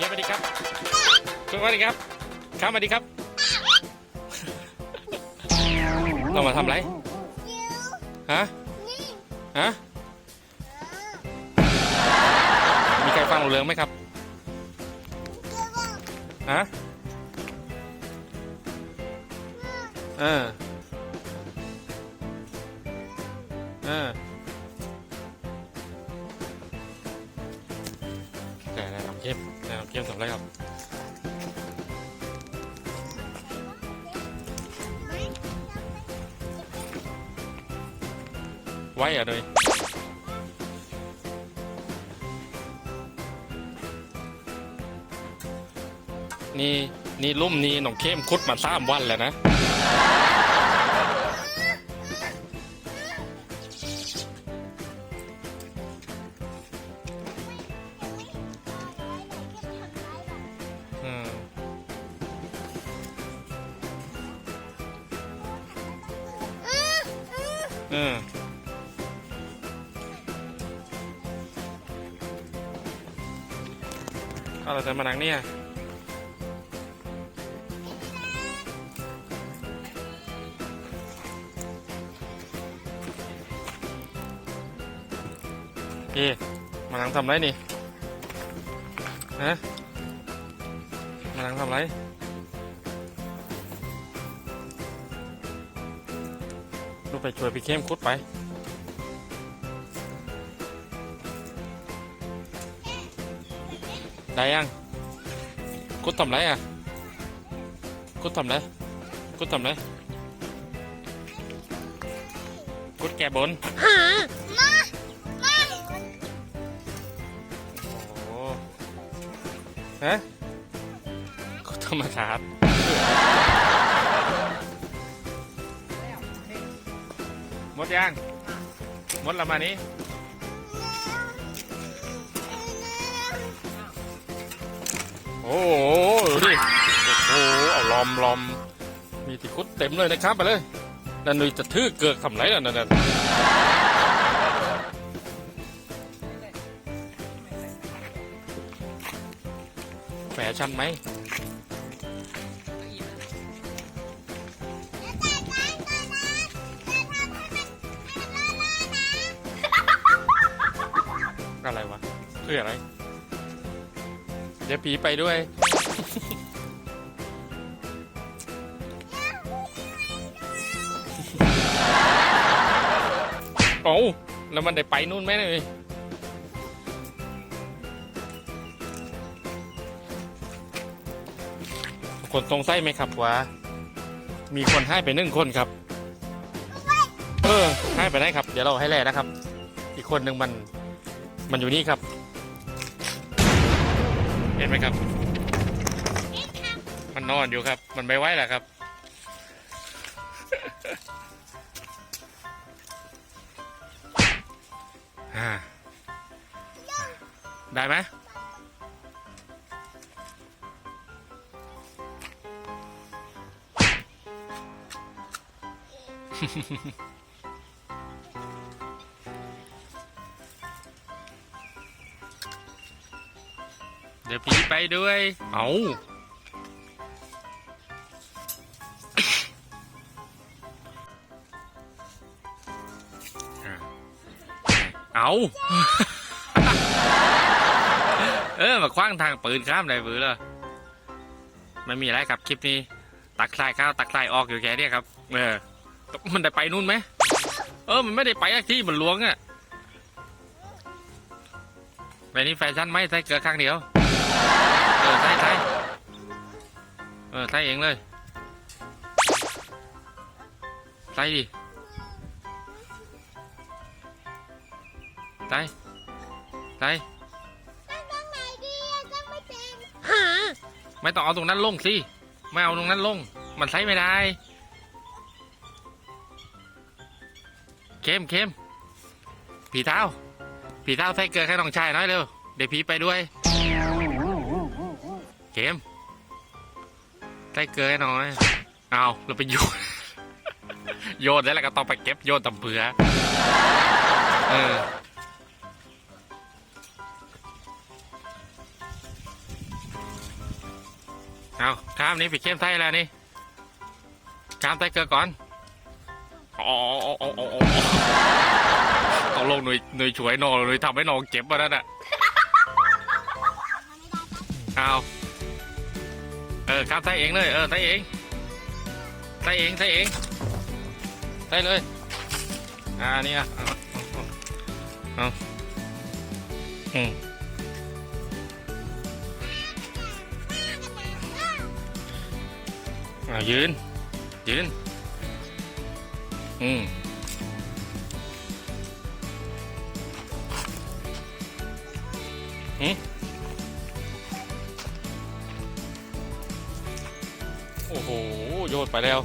เก็บสวัสดีครับสวัสดีครับครับสวัสดีครับ เรามาทำอะไร ฮะ ฮะ มีใครฟังรู้เรื่องไหมครับ ฮะ เออ เออแต่นายน้ำเข้ม เข้มทำอะไรครับไว้อะเลยนี่นี่ลุ่มนี้หนองเข้มคุดมาสามวันแล้วนะ อืมเอาเราจะมาหนังเนี่ยพี่มาหนังทำไรนี่ฮะมาหนังทำไร ลูกไปช่วยพี่เข้มคุดไป ได้ยังกุดทำไรอะกุดทำไรกุดทำไรกุดแก่บนโอ้ฮะกุดธรรมชาติห มดยังมดละมานี้โอ้โหดูดิโอ้โหเอาลอมลอมมีที่คุดเต็มเลยนะครับไปเลยนั่นนุยจะทื่อเกือกทำไรนั่นนั่นแฟชั่นไหม วะเพื่ออะไรเดี๋ยวผีไปด้วย โอ้แล้วมันได้ไปนู่นไหมเลยคนสงไสัยไหมครับว่ามีคนให้ไปหนึ่งคนครับ เออให้ไปได้ครับ เดี๋ยวเราให้แล่นะครับ อีกคนหนึ่งมัน มันอยู่นี่ครับ เห็นไหมครับ มันนอนอยู่ครับ มันไม่ไหวแล้วครับอ่าได้ไหมเดี๋ยวพีไปด้วย เอาเอาเออ มาคว้างทางปืนข้ามได้ปืนเลยไม่มีอะไรครับคลิปนี้ ตักทรายข้าวตักทรายออกอยู่แค่เนี้ยครับ เออ มันได้ไปนู่นไหม เออ มันไม่ได้ไปที่มันล้วงอะไปนี่แฟชั่นไหมใส่เกลือข้างเดียว ใช่ใช่เออใช่เองเลยใช่ดิใช่ใช่ไม่ต้องเอาตรงนั้นลงสิ ไม่เอาตรงนั้นลง มันใช้ไม่ได้ เข้มเข้มผีเท้าผีเท้าใส่เกลือแค่น้องชายน้อยเร็ว เดี๋ยวผีไปด้วย มใส่เกลือให้หน่อยเอาเราไปโยนโยนแล้วเราก็ต้องไปเก็บโยนตำเผือเออามนี่พี่เข้มไทยแล้วนี่ข้ามไทยเกลือก่อนอ๋ออ๋ออ๋ออ๋ออ๋อต้องลงหน่วยหน่วยช่วยน้องหน่วยทำให้น้องเจ็บมาแล้วน่ะเอา เออข้ามไทยเองเลย เออไทยเองไทยเองไทยเองไทยเลย อ่านี่อะเอาเอาเอาอืมเอายืน ยืน อืมหืม โยนไปแล้ว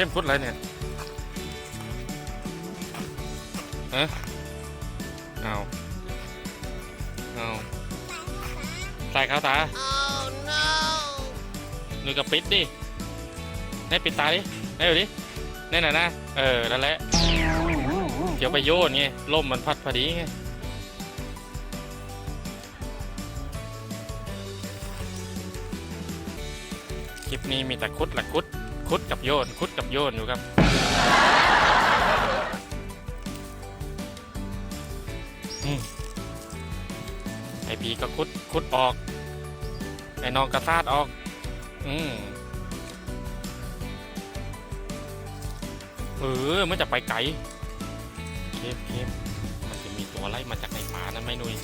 เข้มพุดอะไรเนี่ยฮะเอาเอาใส่ขาวตา Oh no! หนูกับปิดดิให้ปิดตาดิให้ดูดินี่น่ะนะ เออ นั่นแหละ เดี๋ยวไปโยนไงลมมันพัดพอดีไงคลิปนี้มีแต่คุดละคุด คุดกับโยนคุดกับโยนอยู่ครับไอพีก็คุดคุดออก ไอนองกระซาดออก อืมเออมันจะไปไกลเคฟเคฟมันจะมีตัวไล่มาจากในป่านั่นไหมนุย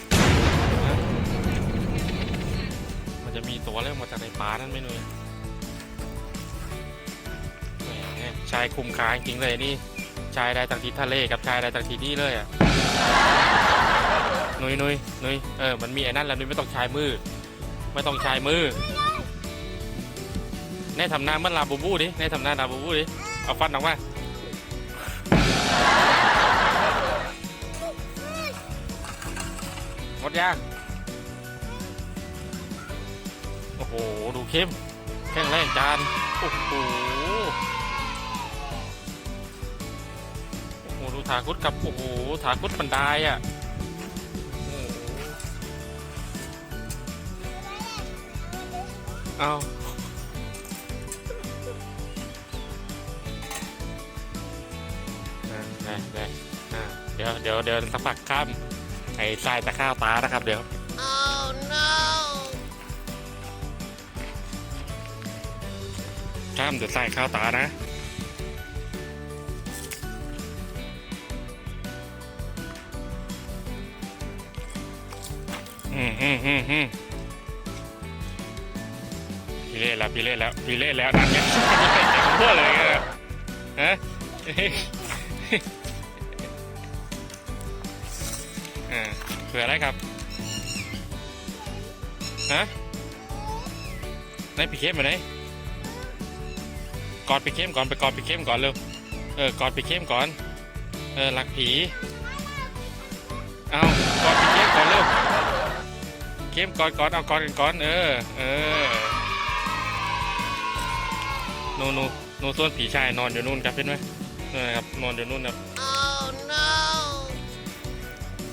มันจะมีตัวไล่มาจากในป่านั่นไหมนุย ชายคุมค้าจริงเลยนี่ ชายได้ตั้งที่ทะเลกับชายได้ตั้งที่นี่เลยอะนุยนุยนุยเออมันมีไอ้นั่นแล้วนุยไม่ต้องใช้มือ ไม่ต้องใช้มือแน่ทำหน้าเมื่อนลาบูบูดิแน่ทำหน้าลาบูบูดิเอาฟันออกมาหมดยังโอ้โห ดูเข้มแข็งแรงจาน โอ้โห ถาคุดกับโอ้โหถาคุดบันไดอะโอ้โหเอาอ่าได้ได้อ่าเดี๋ยวเดี๋ยวเดี๋ยวสักพักข้ามไอ้ทรายตะข้าวตานะครับเดี๋ยว Oh no! ข้ามเดี๋ยวทรายข้าวตานะ พี่เล่แล้วพี่เล่แล้วพี่เล่แล้วนั่นเต็มทั่วเลยไงฮะอ่าเผื่ออะไรครับฮะไหนพี่เข้มมาไหนกอดพี่เข้มก่อนไปกอดพี่เข้มก่อนเร็วเออกอดพี่เข้มก่อนเออรักผีเอากอดพี่เข้มก่อนเร็ว เข้มกอดกอดเอากอดกันก่อนเออเออหนูหนูหนูส่วนผีชายนอนอยู่นู่นครับเห็นไหมนั่นนะครับนอนอยู่นู่นครับ Oh no!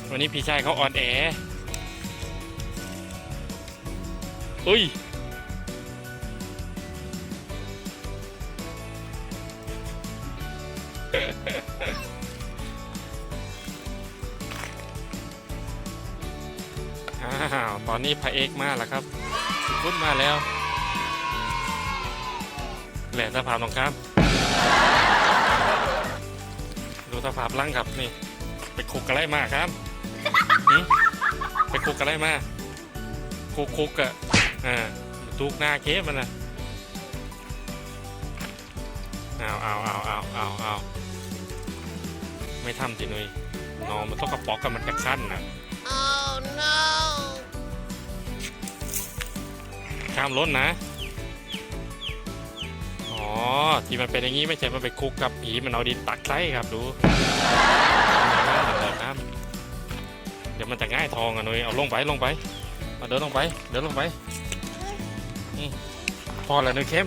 วันนี้พี่ชายเขาออนแออุ้ย อ้าว ตอนนี้พระเอกมาแล้วครับพุดมาแล้ว แหล่สภาพตรงข้ามดูสภาพร่างครับนี่ ไปคุกอะไรมาครับไปคุกอะไรมาคุกคุกอะอ่าตูกหน้าเคฟมันนะเอาเอาเอาเอาเอาเอาไม่ทำสินุยนอนมันต้องกระป๋อกกันมันจะขั้นนะ Oh no! ข้ามล้นนะ อ๋อ ที่มันเป็นอย่างนี้ไม่ใช่มันไปคุกกับผีมันเอาดินตักไส้ครับดูเดี๋ยวมันจะง่ายทองอะนุยเอาลงไปลงไปเอาเดินลงไป เดินลงไปพอแล้วนุยเข้ม